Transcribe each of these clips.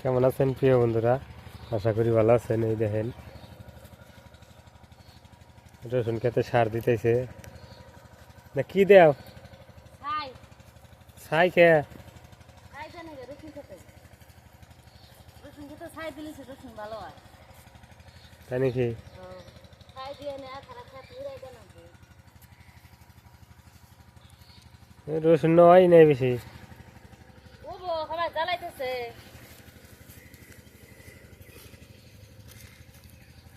কেমন আছেন প্রিয় বন্ধুরা? আশা করি ভালো আছেন এই দেখেন। রসুন খেতে সার দিতেছে। না কি দেও? ছাই। খে। হাই জানে গে রসুন খেতে। রসুন খেতে ছাই দিলে সে রসুন ভালো হয়। তাই নাকি? রসুন নয় নেই বেশি। ও খাবার জ্বালাইতেছে।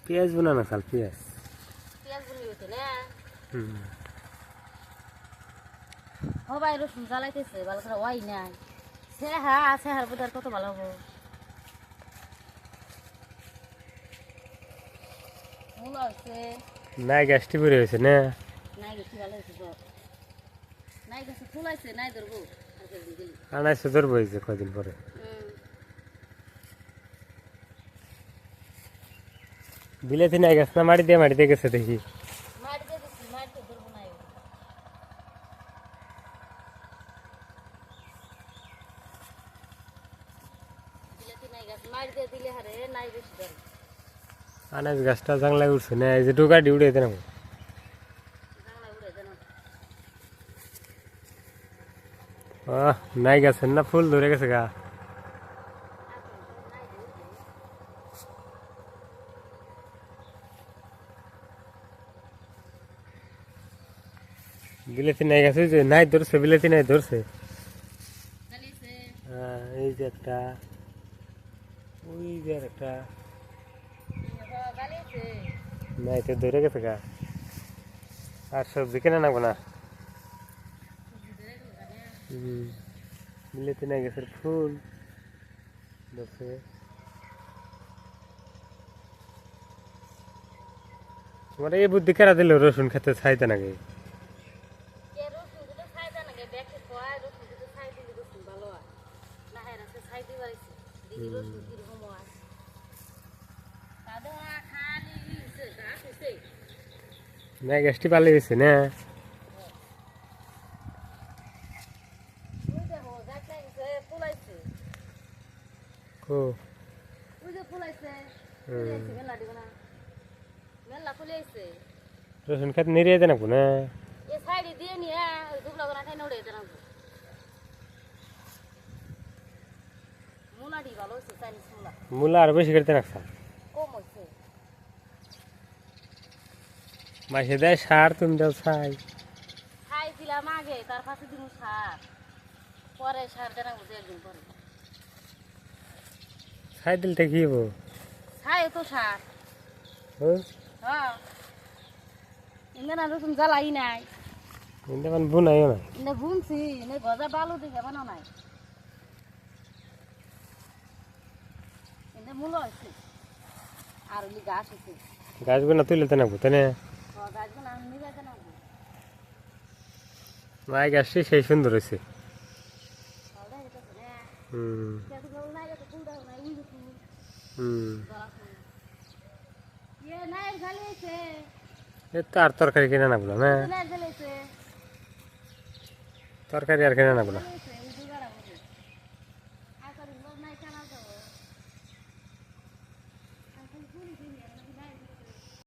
পেঁয়াজ বোনা না খাল পেঁয়াজ। পেঁয়াজ বুনি হইতে না? হুম। সবাই রসুন জ্বালাইতেছে ভালো করে ওয়াই নাই। সে হা আছে হার বোধ কত ভালো হব নাই গাছটি পরে হয়েছে না? নাই গেছি ভালো হয়েছে নাই ফুল আছে নাই ধরবো। সুদর বইছে কদিন পরে। বিলেতি নাই গাছ না মাটি দিয়ে মাটি দিয়ে গেছে দেখি। আনাজ গাছটা জাংলায় উঠছে না, এই যে ডোকা ডিউড়ে যেন আহ, নাই গাছের না, ফুল ধরে গেছে গা। বিলেতি নাই গেছে যে নাই ধরছে বিলেতি নাই ধরছে। আহ, এই যে একটা ওই যে একটা। নাই তো ধরে গেছে গা। আর সবজি কেনা নাগবো না। বিলেতি নাই গেছে ফুল। ধরছে। তোমার এই বুদ্ধি কেরা দিল রসুন খেতে চাইতে নাকি? দিলে ছাই দেয় নাকি ব্যাগে খোয়ায় রসুন দিলে ছাই দিলে রসুন ভালো হয়। না হ্যাঁ রাস্তা ছাই দিয়ে বাড়িছে দিদি রসুন কীরকম হয়? তাদের খালি গাছ হইছে। না গ্যাসটি পালে গেছে না। কো? ওই যে ফুলাইছে। ফুলাইছে মেলা দিব না। মেলা ফুলাইছে রসুন খেতে নিরিয়ে দেন না এ সাইডে দিয়ে নিয়ে ওই নড়ে দেন মুলাডি ভালো হয়েছে চাইনিজ মুলা। মূলা আর বেশি করতে রাখছা। কম মাসে দেয় সার তুমি দাও ছাই। ছাই দিলাম আগে তার পাশে দিন সার। পরে সার দেনা বুঝে একদিন পরে। ছাই দিলতে কি হব ছাই তো সার? হ্যাঁ? ইন্দে না রসুন জ্বালাই নাই। কিন্তু মানে বুনাইও না ইন্দে বুনছি ইন্দে গজা বালু দেখে বানাও নাই ইন্দে মূল হয়েছে আর ওই গাছ হয়েছে গাছগুলো না তুলে নাকবো তাই না গাছগুলো আমি নিবে দেন মাই গাছটি সেই সুন্দর হয়েছে হুম হুম এ তো তরকারি কিনে নাকবো না তরকারি আর কেনা না।